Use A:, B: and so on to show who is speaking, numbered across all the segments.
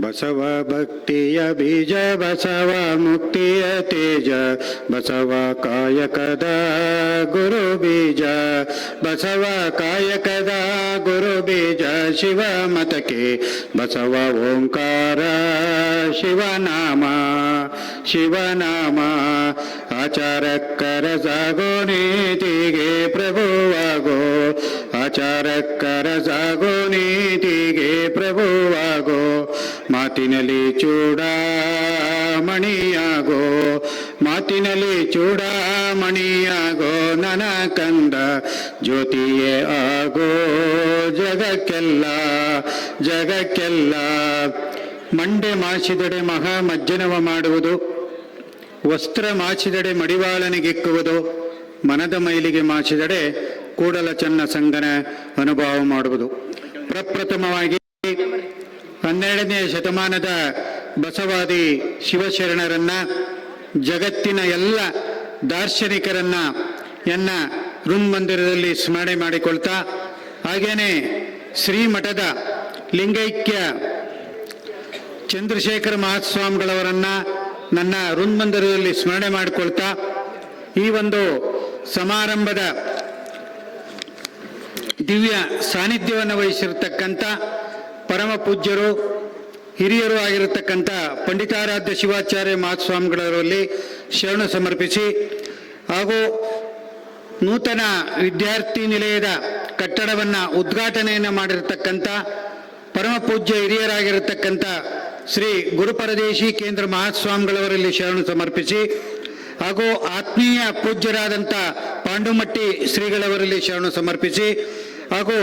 A: ಬಸವ ಭಕ್ತಿಯ ಬೀಜ ಬಸವ ಮುಕ್ತಿಯ ತೇಜ ಬಸವ ಕಾಯಕದ ಗುರು ಬೀಜ ಬಸವ ಕಾಯಕದ ಗುರು ಬೀಜ ಶಿವ ಮತಕ್ಕೆ ಬಸವ ಓಂಕಾರ ಶಿವನಾಮ ಶಿವನಾಮ ಆಚಾರಕ್ಕರ ಸಾಗೋ ನೀತಿಗೆ ಪ್ರಭುವಾಗೋ ಆಚಾರಕ್ಕರ ಸಾಗೋ ನೀತಿಗೆ ಪ್ರಭುವಾಗೋ ಮಾತಿನಲ್ಲಿ ಚೂಡಾಮಣಿಯಾಗೋ ಮಾತಿನಲ್ಲಿ ಚೂಡಾಮಣಿಯಾಗೋ ನನ ಕಂದ, ಜ್ಯೋತಿಯೇ ಆಗೋ ಜಗಕ್ಕೆಲ್ಲ ಜಗಕ್ಕೆಲ್ಲ. ಮಂಡೆ ಮಾಸಿದಡೆ ಮಹಾ ಮಜ್ಜನವ ಮಾಡುವುದು, ವಸ್ತ್ರ ಮಾಚಿದಡೆ ಮಡಿವಾಳನಿಗೆಕ್ಕುವುದು ಮನದ ಮೈಲಿಗೆ ಮಾಚಿದಡೆ ಕೂಡಲ ಚನ್ನ ಸಂಗನ ಅನುಭವ ಮಾಡುವುದು. ಪ್ರಪ್ರಥಮವಾಗಿ ಹನ್ನೆರಡನೇ ಶತಮಾನದ ಬಸವಾದಿ ಶಿವಶರಣರನ್ನ, ಜಗತ್ತಿನ ಎಲ್ಲ ದಾರ್ಶನಿಕರನ್ನ ಎನ್ನ ಮಂದಿರದಲ್ಲಿ ಸ್ಮರಣೆ ಮಾಡಿಕೊಳ್ತಾ, ಹಾಗೇನೆ ಶ್ರೀಮಠದ ಲಿಂಗೈಕ್ಯ ಚಂದ್ರಶೇಖರ ಮಹಾಸ್ವಾಮಿಗಳವರನ್ನ ನನ್ನ ಮಂದಿರದಲ್ಲಿ ಸ್ಮರಣೆ ಮಾಡಿಕೊಳ್ತಾ, ಈ ಒಂದು ಸಮಾರಂಭದ ದಿವ್ಯ ಸಾನ್ನಿಧ್ಯವನ್ನು ವಹಿಸಿರ್ತಕ್ಕಂಥ ಪರಮ ಪೂಜ್ಯರು, ಹಿರಿಯರು ಆಗಿರತಕ್ಕಂಥ ಪಂಡಿತಾರಾಧ್ಯ ಶಿವಾಚಾರ್ಯ ಮಹಾಸ್ವಾಮಿಗಳವರಲ್ಲಿ ಶರಣ ಸಮರ್ಪಿಸಿ ಹಾಗೂ ನೂತನ ವಿದ್ಯಾರ್ಥಿ ನಿಲಯದ ಕಟ್ಟಡವನ್ನು ಉದ್ಘಾಟನೆಯನ್ನು ಮಾಡಿರತಕ್ಕಂಥ ಪರಮ ಪೂಜ್ಯ ಹಿರಿಯರಾಗಿರತಕ್ಕಂಥ ಶ್ರೀ ಗುರುಪರದೇಶಿ ಕೇಂದ್ರ ಮಹಾಸ್ವಾಮಿಗಳವರಲ್ಲಿ ಶರಣ ಸಮರ್ಪಿಸಿ ಹಾಗೂ ಆತ್ಮೀಯ ಪೂಜ್ಯರಾದಂಥ ಪಾಂಡುಮಟ್ಟಿ ಶ್ರೀಗಳವರಲ್ಲಿ ಶರಣ ಸಮರ್ಪಿಸಿ ಹಾಗೂ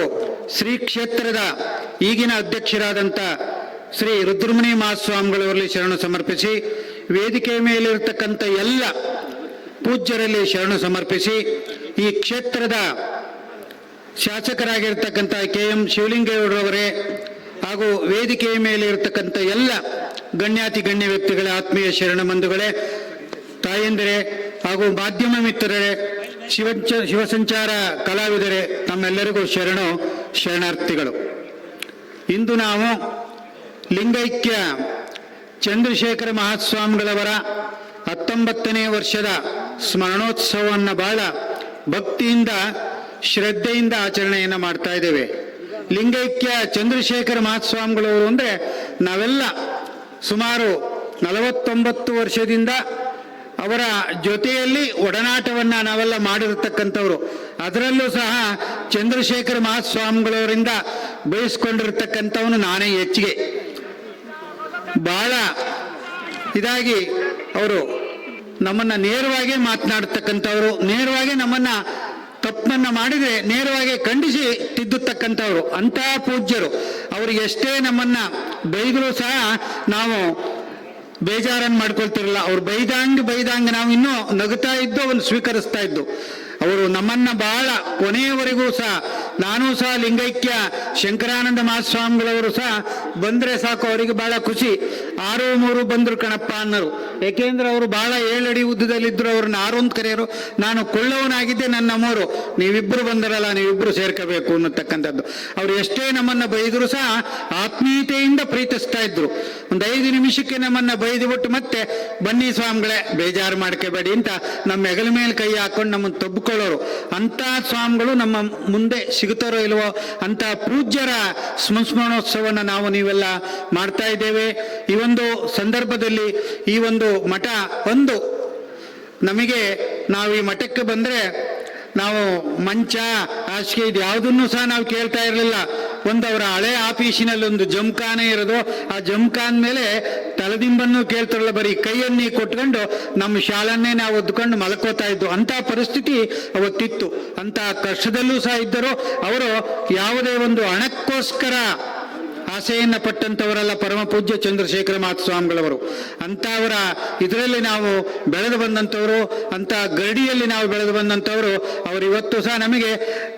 A: ಶ್ರೀ ಕ್ಷೇತ್ರದ ಈಗಿನ ಅಧ್ಯಕ್ಷರಾದಂಥ ಶ್ರೀ ರುದ್ರಮುನಿ ಮಹಾಸ್ವಾಮಿಗಳವರಲ್ಲಿ ಶರಣು ಸಮರ್ಪಿಸಿ, ವೇದಿಕೆಯ ಮೇಲಿರತಕ್ಕಂಥ ಎಲ್ಲ ಪೂಜ್ಯರಲ್ಲಿ ಶರಣು ಸಮರ್ಪಿಸಿ, ಈ ಕ್ಷೇತ್ರದ ಶಾಸಕರಾಗಿರ್ತಕ್ಕಂಥ ಕೆ ಎಂ ಶಿವಲಿಂಗೇಗೌಡರವರೇ ಹಾಗೂ ವೇದಿಕೆಯ ಮೇಲೆ ಇರತಕ್ಕಂಥ ಎಲ್ಲ ಗಣ್ಯಾತಿ ಗಣ್ಯ ವ್ಯಕ್ತಿಗಳ ಆತ್ಮೀಯ ಶರಣ ಬಂಧುಗಳೇ, ತಾಯಂದಿರೇ ಹಾಗೂ ಮಾಧ್ಯಮ ಮಿತ್ರರೇ ಶಿವ ಶಿವಸಂಚಾರ ಕಲಾವಿದರೇ ತಮ್ಮೆಲ್ಲರಿಗೂ ಶರಣು. ಶರಣಾರ್ಥಿಗಳು. ಇಂದು ನಾವು ಲಿಂಗೈಕ್ಯ ಚಂದ್ರಶೇಖರ ಮಹಾಸ್ವಾಮಿಗಳವರ ಹತ್ತೊಂಬತ್ತನೇ ವರ್ಷದ ಸ್ಮರಣೋತ್ಸವವನ್ನು ಬಹಳ ಭಕ್ತಿಯಿಂದ, ಶ್ರದ್ಧೆಯಿಂದ ಆಚರಣೆಯನ್ನು ಮಾಡ್ತಾ ಇದ್ದೇವೆ. ಲಿಂಗೈಕ್ಯ ಚಂದ್ರಶೇಖರ ಮಹಾಸ್ವಾಮಿಗಳವರು ಅಂದರೆ ನಾವೆಲ್ಲ ಸುಮಾರು ನಲವತ್ತೊಂಬತ್ತು ವರ್ಷದಿಂದ ಅವರ ಜೊತೆಯಲ್ಲಿ ಒಡನಾಟವನ್ನು ನಾವೆಲ್ಲ ಮಾಡಿರತಕ್ಕಂಥವ್ರು. ಅದರಲ್ಲೂ ಸಹ ಚಂದ್ರಶೇಖರ ಮಹಾಸ್ವಾಮಿಗಳವರಿಂದ ಬೇಯಿಸ್ಕೊಂಡಿರತಕ್ಕಂಥವನು ನಾನೇ ಹೆಚ್ಚಿಗೆ. ಬಹಳ ಇದಾಗಿ ಅವರು ನಮ್ಮನ್ನ ನೇರವಾಗಿ ಮಾತನಾಡ್ತಕ್ಕಂಥವ್ರು, ನೇರವಾಗಿ ನಮ್ಮನ್ನ ತಪ್ಪನ್ನು ಮಾಡಿದರೆ ನೇರವಾಗಿ ಖಂಡಿಸಿ ತಿದ್ದುತ್ತಕ್ಕಂಥವ್ರು ಅಂತಹ ಪೂಜ್ಯರು. ಅವರು ಎಷ್ಟೇ ನಮ್ಮನ್ನ ಬೈದರೂ ಸಹ ನಾವು ಬೇಜಾರನ್ನು ಮಾಡ್ಕೊಳ್ತಿರಲ್ಲ. ಅವ್ರು ಬೈದಂಗ್ ಬೈದಂಗ್ ನಾವು ಇನ್ನೂ ನಗುತ್ತಾ ಇದ್ದು ಅವನು ಸ್ವೀಕರಿಸ್ತಾ ಇದ್ದು. ಅವರು ನಮ್ಮನ್ನ ಬಹಳ ಕೊನೆಯವರೆಗೂ ಸಹ ನಾನು ಸಹ ಲಿಂಗೈಕ್ಯ ಶಂಕರಾನಂದ ಮಹಾಸ್ವಾಮಿಗಳವರು ಸಹ ಬಂದ್ರೆ ಸಾಕು, ಅವರಿಗೆ ಬಹಳ ಖುಷಿ. ಆರು ಮೂರು ಬಂದರು ಕಣಪ್ಪ ಅನ್ನರು. ಏಕೆಂದ್ರೆ ಅವರು ಬಹಳ ಏಳಡಿ ಉದ್ದದಲ್ಲಿದ್ದರು ಅವ್ರನ್ನ ಆರು ಅಂತ ಕರೆಯರು. ನಾನು ಕೊಳ್ಳವನಾಗಿದ್ದೆ ನನ್ನ ನಮ್ಮವರು ನೀವಿಬ್ಬರು ಬಂದರಲ್ಲ ನೀವಿಬ್ಬರು ಸೇರ್ಕೋಬೇಕು ಅನ್ನತಕ್ಕಂಥದ್ದು. ಅವ್ರು ಎಷ್ಟೇ ನಮ್ಮನ್ನ ಬೈದರೂ ಸಹ ಆತ್ಮೀಯತೆಯಿಂದ ಪ್ರೀತಿಸ್ತಾ ಇದ್ರು. ಒಂದು ಐದು ನಿಮಿಷಕ್ಕೆ ನಮ್ಮನ್ನ ಬೈದು ಬಿಟ್ಟು ಮತ್ತೆ ಬನ್ನಿ ಸ್ವಾಮಿಗಳೇ, ಬೇಜಾರು ಮಾಡ್ಕೋಬೇಡಿ ಅಂತ ನಮ್ಮ ಹೆಗಲ ಮೇಲೆ ಕೈ ಹಾಕೊಂಡು ನಮ್ಮನ್ನು ತಬ್ಕೊಳ್ಳೋರು. ಅಂತ ಸ್ವಾಮಿಗಳು ನಮ್ಮ ಮುಂದೆ ಸಿಗುತ್ತಾರೋ ಇಲ್ವೋ ಅಂತ ಪೂಜ್ಯರ ಸ್ಮಸ್ಮರಣೋತ್ಸವವನ್ನು ನಾವು ನೀವೆಲ್ಲ ಮಾಡ್ತಾ ಇದ್ದೇವೆ. ಈ ಒಂದು ಸಂದರ್ಭದಲ್ಲಿ ಈ ಒಂದು ಮಠ ಒಂದು. ನಮಗೆ ನಾವು ಈ ಮಠಕ್ಕೆ ಬಂದರೆ ನಾವು ಮಂಚ, ಹಾಸಿಗೆ ಇದು ಯಾವುದನ್ನು ಸಹ ನಾವು ಕೇಳ್ತಾ ಇರಲಿಲ್ಲ. ಒಂದು ಅವರ ಹಳೆ ಆಫೀಸಿನಲ್ಲಿ ಒಂದು ಜಮ್ಖಾನೆ ಇರೋದು. ಆ ಜಮ್ಖಾನ್ ಮೇಲೆ ತಲೆದಿಂಬನ್ನು ಕೇಳ್ತಾರಲ್ಲ ಬರೀ ಕೈಯನ್ನೇ ಕೊಟ್ಕೊಂಡು ನಮ್ಮ ಶಾಲನ್ನೇ ನಾವು ಒದ್ಕೊಂಡು ಮಲ್ಕೋತಾ ಇದ್ದು. ಅಂತ ಪರಿಸ್ಥಿತಿ ಅವತ್ತಿತ್ತು. ಅಂತ ಕಷ್ಟದಲ್ಲೂ ಸಹ ಇದ್ದರು. ಅವರು ಯಾವುದೇ ಒಂದು ಹಣಕ್ಕೋಸ್ಕರ ಆಸೆಯನ್ನ ಪಟ್ಟಂಥವರೆಲ್ಲ ಪರಮಪೂಜ್ಯ ಚಂದ್ರಶೇಖರ ಮಹಾಸ್ವಾಮಿಗಳವರು ಸ್ವಾಮಿಗಳವರು ಅವರ ಇದರಲ್ಲಿ ನಾವು ಬೆಳೆದು ಬಂದಂಥವರು, ಅಂಥ ಗರಡಿಯಲ್ಲಿ ನಾವು ಬೆಳೆದು ಬಂದಂಥವರು, ಅವರು ಇವತ್ತು ಸಹ ನಮಗೆ,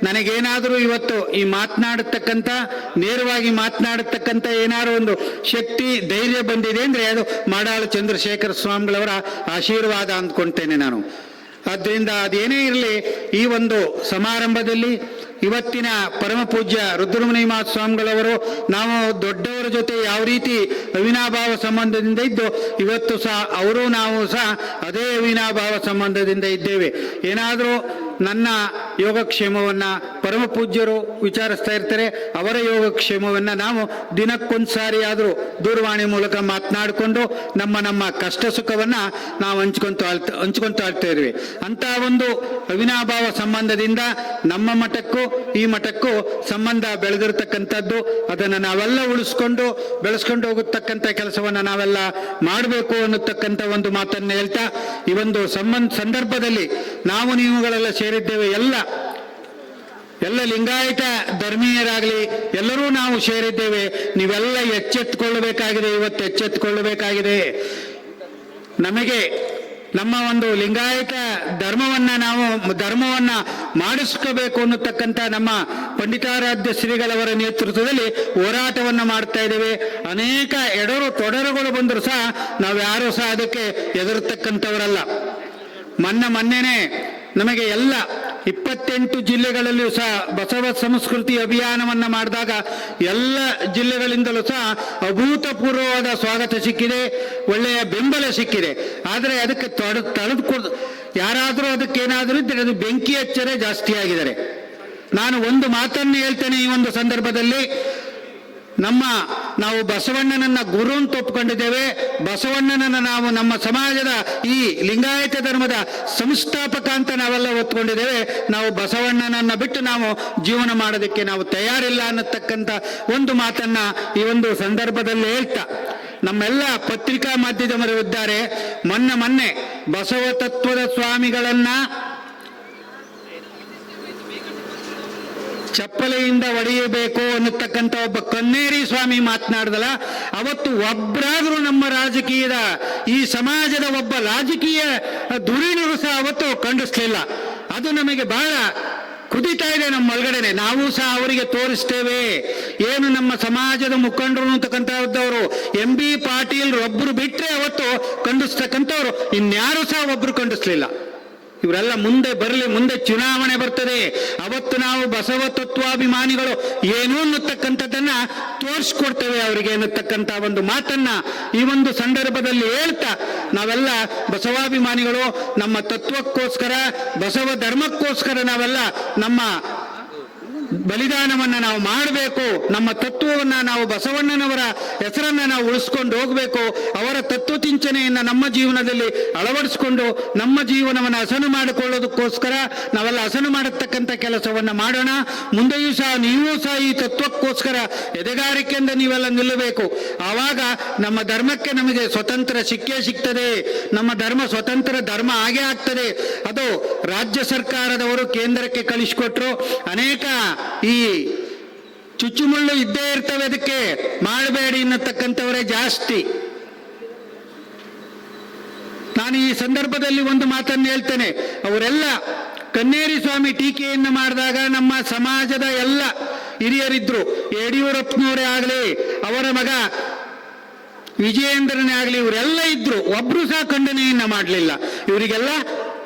A: ನನಗೇನಾದರೂ ಇವತ್ತು ಈ ಮಾತನಾಡತಕ್ಕಂಥ, ನೇರವಾಗಿ ಮಾತನಾಡತಕ್ಕಂಥ ಏನಾದ್ರು ಒಂದು ಶಕ್ತಿ, ಧೈರ್ಯ ಬಂದಿದೆ ಅಂದರೆ ಅದು ಮಾಡಾಳು ಚಂದ್ರಶೇಖರ ಸ್ವಾಮಿಗಳವರ ಆಶೀರ್ವಾದ ಅಂದ್ಕೊಳ್ತೇನೆ ನಾನು. ಆದ್ದರಿಂದ ಅದೇನೇ ಇರಲಿ, ಈ ಒಂದು ಸಮಾರಂಭದಲ್ಲಿ ಇವತ್ತಿನ ಪರಮ ಪೂಜ್ಯ ರುದ್ರಮುನಿಮಾ ಸ್ವಾಮಿಗಳವರು ನಾವು ದೊಡ್ಡವರ ಜೊತೆ ಯಾವ ರೀತಿ ಅವಿನಾಭಾವ ಸಂಬಂಧದಿಂದ ಇದ್ದು, ಇವತ್ತು ಸಹ ಅವರು ನಾವು ಸಹ ಅದೇ ಅವಿನಾಭಾವ ಸಂಬಂಧದಿಂದ ಇದ್ದೇವೆ. ಏನಾದರೂ ನನ್ನ ಯೋಗಕ್ಷೇಮವನ್ನು ಪರಮ ಪೂಜ್ಯರು ವಿಚಾರಿಸ್ತಾ ಇರ್ತಾರೆ. ಅವರ ಯೋಗಕ್ಷೇಮವನ್ನು ನಾವು ದಿನಕ್ಕೊಂದು ಸಾರಿ ದೂರವಾಣಿ ಮೂಲಕ ಮಾತನಾಡಿಕೊಂಡು ನಮ್ಮ ನಮ್ಮ ಕಷ್ಟ ಸುಖವನ್ನು ನಾವು ಹಂಚ್ಕೊಂತ ಹಂಚ್ಕೊಂತ ಇರ್ತಾ ಇದ್ವಿ. ಅಂತ ಒಂದು ಅವಿನಾಭಾವ ಸಂಬಂಧದಿಂದ ನಮ್ಮ ಮಠಕ್ಕೂ ಈ ಮಠಕ್ಕೂ ಸಂಬಂಧ ಬೆಳೆದಿರ್ತಕ್ಕಂಥದ್ದು. ಅದನ್ನು ನಾವೆಲ್ಲ ಉಳಿಸ್ಕೊಂಡು ಬೆಳೆಸ್ಕೊಂಡು ಹೋಗತಕ್ಕಂಥ ಕೆಲಸವನ್ನು ನಾವೆಲ್ಲ ಮಾಡಬೇಕು ಅನ್ನತಕ್ಕಂಥ ಒಂದು ಮಾತನ್ನು ಹೇಳ್ತಾ, ಈ ಒಂದು ಸಂಬಂಧ, ಸಂದರ್ಭದಲ್ಲಿ ನಾವು ನೀವುಗಳೆಲ್ಲ ಸೇರಿದ್ದೇವೆ. ಎಲ್ಲ ಎಲ್ಲ ಲಿಂಗಾಯತ ಧರ್ಮೀಯರಾಗಲಿ, ಎಲ್ಲರೂ ನಾವು ಸೇರಿದ್ದೇವೆ. ನೀವೆಲ್ಲ ಎಚ್ಚೆತ್ತುಕೊಳ್ಳಬೇಕಾಗಿದೆ, ಇವತ್ತು ಎಚ್ಚೆತ್ತುಕೊಳ್ಳಬೇಕಾಗಿದೆ. ನಮಗೆ ನಮ್ಮ ಒಂದು ಲಿಂಗಾಯತ ಧರ್ಮವನ್ನ ನಾವು, ಧರ್ಮವನ್ನ ಮಾಡಿಸ್ಕೋಬೇಕು ಅನ್ನತಕ್ಕಂಥ ನಮ್ಮ ಪಂಡಿತಾರಾಧ್ಯ ಶ್ರೀಗಳವರ ನೇತೃತ್ವದಲ್ಲಿ ಹೋರಾಟವನ್ನ ಮಾಡ್ತಾ ಇದ್ದೇವೆ. ಅನೇಕ ಎಡರು ತೊಡರುಗಳು ಬಂದರೂ ಸಹ ನಾವು ಯಾರು ಸಹ ಅದಕ್ಕೆ ಎದುರ್ತಕ್ಕಂಥವರಲ್ಲ ಮೊನ್ನೆ ಮೊನ್ನೆನೆ ನಮಗೆ ಎಲ್ಲ ಇಪ್ಪತ್ತೆಂಟು ಜಿಲ್ಲೆಗಳಲ್ಲಿಯೂ ಸಹ ಬಸವ ಸಂಸ್ಕೃತಿ ಅಭಿಯಾನವನ್ನು ಮಾಡಿದಾಗ ಎಲ್ಲ ಜಿಲ್ಲೆಗಳಿಂದಲೂ ಸಹ ಅಭೂತಪೂರ್ವವಾದ ಸ್ವಾಗತ ಸಿಕ್ಕಿದೆ, ಒಳ್ಳೆಯ ಬೆಂಬಲ ಸಿಕ್ಕಿದೆ. ಆದರೆ ಅದಕ್ಕೆ ತೊಡ ತಳೆದುಕೊ ಯಾರಾದರೂ ಅದಕ್ಕೆ ಏನಾದರೂ ಇದ್ದರೆ ಅದು ಬೆಂಕಿ ಹಚ್ಚರೆ ಜಾಸ್ತಿ ಆಗಿದ್ದಾರೆ ನಾನು ಒಂದು ಮಾತನ್ನು ಹೇಳ್ತೇನೆ ಈ ಒಂದು ಸಂದರ್ಭದಲ್ಲಿ. ನಮ್ಮ ನಾವು ಬಸವಣ್ಣನನ್ನ ಗುರು ಅಂತ ಒಪ್ಕೊಂಡಿದ್ದೇವೆ. ಬಸವಣ್ಣನನ್ನ ನಾವು ನಮ್ಮ ಸಮಾಜದ ಈ ಲಿಂಗಾಯತ ಧರ್ಮದ ಸಂಸ್ಥಾಪಕ ಅಂತ ನಾವೆಲ್ಲ ಒತ್ಕೊಂಡಿದ್ದೇವೆ ನಾವು ಬಸವಣ್ಣನನ್ನ ಬಿಟ್ಟು ನಾವು ಜೀವನ ಮಾಡೋದಕ್ಕೆ ನಾವು ತಯಾರಿಲ್ಲ ಅನ್ನತಕ್ಕಂಥ ಒಂದು ಮಾತನ್ನ ಈ ಒಂದು ಸಂದರ್ಭದಲ್ಲಿ ಹೇಳ್ತಾ. ನಮ್ಮೆಲ್ಲ ಪತ್ರಿಕಾ ಮಾಧ್ಯಮರು ಇದ್ದಾರೆ ಮೊನ್ನೆ ಮೊನ್ನೆ ಬಸವ ತತ್ವದ ಸ್ವಾಮಿಗಳನ್ನ ಚಪ್ಪಲೆಯಿಂದ ಒಡೆಯಬೇಕು ಅನ್ನತಕ್ಕಂಥ ಒಬ್ಬ ಕನ್ನೇರಿ ಸ್ವಾಮಿ ಮಾತನಾಡ್ದಲ್ಲ, ಅವತ್ತು ಒಬ್ಬರಾದರೂ ನಮ್ಮ ರಾಜಕೀಯದ, ಈ ಸಮಾಜದ ಒಬ್ಬ ರಾಜಕೀಯ ಧುರೀಣರು ಸಹ ಅವತ್ತು ಖಂಡಿಸ್ಲಿಲ್ಲ. ಅದು ನಮಗೆ ಬಹಳ ಕುದಿತಾ ಇದೆ ನಮ್ಮ ಒಳಗಡೆನೆ. ನಾವು ಸಹ ಅವರಿಗೆ ತೋರಿಸ್ತೇವೆ. ಏನು ನಮ್ಮ ಸಮಾಜದ ಮುಖಂಡರು ಅಂತಕ್ಕಂಥದ್ದವರು ಎಂ ಬಿ ಪಾಟೀಲ್ ಒಬ್ಬರು ಬಿಟ್ಟರೆ ಅವತ್ತು ಖಂಡಿಸ್ತಕ್ಕಂಥವ್ರು, ಇನ್ಯಾರು ಸಹ ಒಬ್ಬರು ಖಂಡಿಸ್ಲಿಲ್ಲ. ಇವರೆಲ್ಲ ಮುಂದೆ ಬರಲಿ, ಮುಂದೆ ಚುನಾವಣೆ ಬರ್ತದೆ. ಅವತ್ತು ನಾವು ಬಸವ ತತ್ವಾಭಿಮಾನಿಗಳು ಏನು ಅನ್ನತಕ್ಕಂಥದ್ದನ್ನ ತೋರಿಸ್ಕೊಡ್ತೇವೆ ಅವರಿಗೆ ಅನ್ನತಕ್ಕಂಥ ಒಂದು ಮಾತನ್ನ ಈ ಒಂದು ಸಂದರ್ಭದಲ್ಲಿ ಹೇಳ್ತಾ, ನಾವೆಲ್ಲ ಬಸವಾಭಿಮಾನಿಗಳು ನಮ್ಮ ತತ್ವಕ್ಕೋಸ್ಕರ, ಬಸವ ಧರ್ಮಕ್ಕೋಸ್ಕರ ನಾವೆಲ್ಲ ನಮ್ಮ ಬಲಿದಾನವನ್ನ ನಾವು ಮಾಡಬೇಕು, ನಮ್ಮ ತತ್ವವನ್ನ ನಾವು ಬಸವಣ್ಣನವರ ಹೆಸರನ್ನ ನಾವು ಉಳಿಸ್ಕೊಂಡು ಹೋಗಬೇಕು, ಅವರ ತತ್ವ ಚಿಂತನೆಯನ್ನ ನಮ್ಮ ಜೀವನದಲ್ಲಿ ಅಳವಡಿಸಿಕೊಂಡು ನಮ್ಮ ಜೀವನವನ್ನು ಹಸನು ಮಾಡಿಕೊಳ್ಳೋದಕ್ಕೋಸ್ಕರ ನಾವೆಲ್ಲ ಹಸನು ಮಾಡತಕ್ಕಂಥ ಕೆಲಸವನ್ನ ಮಾಡೋಣ. ಮುಂದೆಯೂ ಸಹ ನೀವು ಸಹ ಈ ತತ್ವಕ್ಕೋಸ್ಕರ ಎದೆಗಾರಿಕೆಯಿಂದ ನೀವೆಲ್ಲ ನಿಲ್ಲಬೇಕು. ಆವಾಗ ನಮ್ಮ ಧರ್ಮಕ್ಕೆ ನಮಗೆ ಸ್ವತಂತ್ರ ಸಿಕ್ಕೇ ಸಿಗ್ತದೆ. ನಮ್ಮ ಧರ್ಮ ಸ್ವತಂತ್ರ ಧರ್ಮ ಹಾಗೆ ಆಗ್ತದೆ. ಅದು ರಾಜ್ಯ ಸರ್ಕಾರದವರು ಕೇಂದ್ರಕ್ಕೆ ಕಳಿಸಿಕೊಟ್ರು. ಅನೇಕ ಈ ಚುಚ್ಚುಮುಳ್ಳು ಇದ್ದೇ ಇರ್ತವೆ ಅದಕ್ಕೆ ಮಾಡಬೇಡಿ ಅನ್ನತಕ್ಕಂಥವರೇ ಜಾಸ್ತಿ. ನಾನು ಈ ಸಂದರ್ಭದಲ್ಲಿ ಒಂದು ಮಾತನ್ನು ಹೇಳ್ತೇನೆ. ಅವರೆಲ್ಲ ಕನ್ನೇರಿ ಸ್ವಾಮಿ ಟೀಕೆಯನ್ನು ಮಾಡಿದಾಗ ನಮ್ಮ ಸಮಾಜದ ಎಲ್ಲ ಹಿರಿಯರಿದ್ರು. ಯಡಿಯೂರಪ್ಪನವರೇ ಆಗಲಿ, ಅವರ ಮಗ ವಿಜಯೇಂದ್ರನೇ ಆಗಲಿ, ಇವರೆಲ್ಲ ಇದ್ರು. ಒಬ್ರು ಸಹ ಖಂಡನೆಯನ್ನ ಮಾಡಲಿಲ್ಲ. ಇವರಿಗೆಲ್ಲ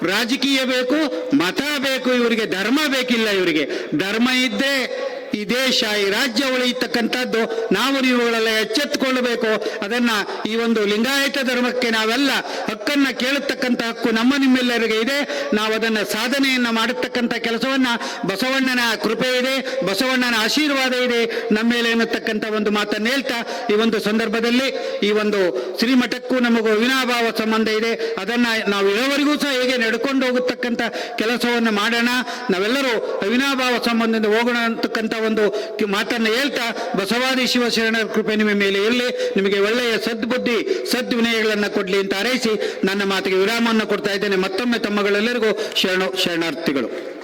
A: ರಾಜಕೀಯ ಬೇಕು ಮತ ಬೇಕು ಇವರಿಗೆ ಧರ್ಮ ಬೇಕಿಲ್ಲ ಇವರಿಗೆ. ಧರ್ಮ ಇದ್ದೇ ಈ ದೇಶ, ಈ ರಾಜ್ಯ ಉಳಿಯತಕ್ಕಂಥದ್ದು ನಾವು ನೀವುಗಳೆಲ್ಲ ಎಚ್ಚೆತ್ತುಕೊಳ್ಳಬೇಕು. ಅದನ್ನ ಈ ಒಂದು ಲಿಂಗಾಯತ ಧರ್ಮಕ್ಕೆ ನಾವೆಲ್ಲ ಹಕ್ಕನ್ನ ಕೇಳತಕ್ಕಂಥ ಹಕ್ಕು ನಮ್ಮ ನಿಮ್ಮೆಲ್ಲರಿಗೆ ಇದೆ. ನಾವು ಅದನ್ನ ಸಾಧನೆಯನ್ನ ಮಾಡತಕ್ಕಂಥ ಕೆಲಸವನ್ನ ಬಸವಣ್ಣನ ಕೃಪೆ ಇದೆ, ಬಸವಣ್ಣನ ಆಶೀರ್ವಾದ ಇದೆ. ನಮ್ಮ ಮೇಲೆ ಎನ್ನತಕ್ಕಂಥ ಒಂದು ಮಾತನ್ನು ಹೇಳ್ತಾ ಈ ಒಂದು ಸಂದರ್ಭದಲ್ಲಿ ಈ ಒಂದು ಶ್ರೀಮಠಕ್ಕೂ ನಮಗೂ ವಿನಾಭಾವ ಸಂಬಂಧ ಇದೆ. ಅದನ್ನ ನಾವು ಇರೋವರೆಗೂ ಸಹ ಹೇಗೆ ನಡ್ಕೊಂಡು ಹೋಗತಕ್ಕಂಥ ಕೆಲಸವನ್ನು ಮಾಡೋಣ. ನಾವೆಲ್ಲರೂ ಅವಿನಾಭಾವ ಸಂಬಂಧದಿಂದ ಹೋಗೋಣ ಅಂತಕ್ಕಂಥ ಒಂದು ಮಾತನ್ನ ಹೇಳ್ತಾ, ಬಸವಾದಿ ಶಿವಶರಣರ ಕೃಪೆ ನಿಮ್ಮ ಮೇಲೆ ಇರಲಿ. ನಿಮಗೆ ಒಳ್ಳೆಯ ಸದ್ಬುದ್ಧಿ, ಸದ್ವಿನಯಗಳನ್ನು ಕೊಡ್ಲಿ ಅಂತ ಹಾರೈಸಿ, ನನ್ನ ಮಾತಿಗೆ ವಿರಾಮವನ್ನು ಕೊಡ್ತಾ ಇದ್ದೇನೆ. ಮತ್ತೊಮ್ಮೆ ತಮ್ಮಗಳೆಲ್ಲರಿಗೂ ಶರಣ, ಶರಣಾರ್ಥಿಗಳು.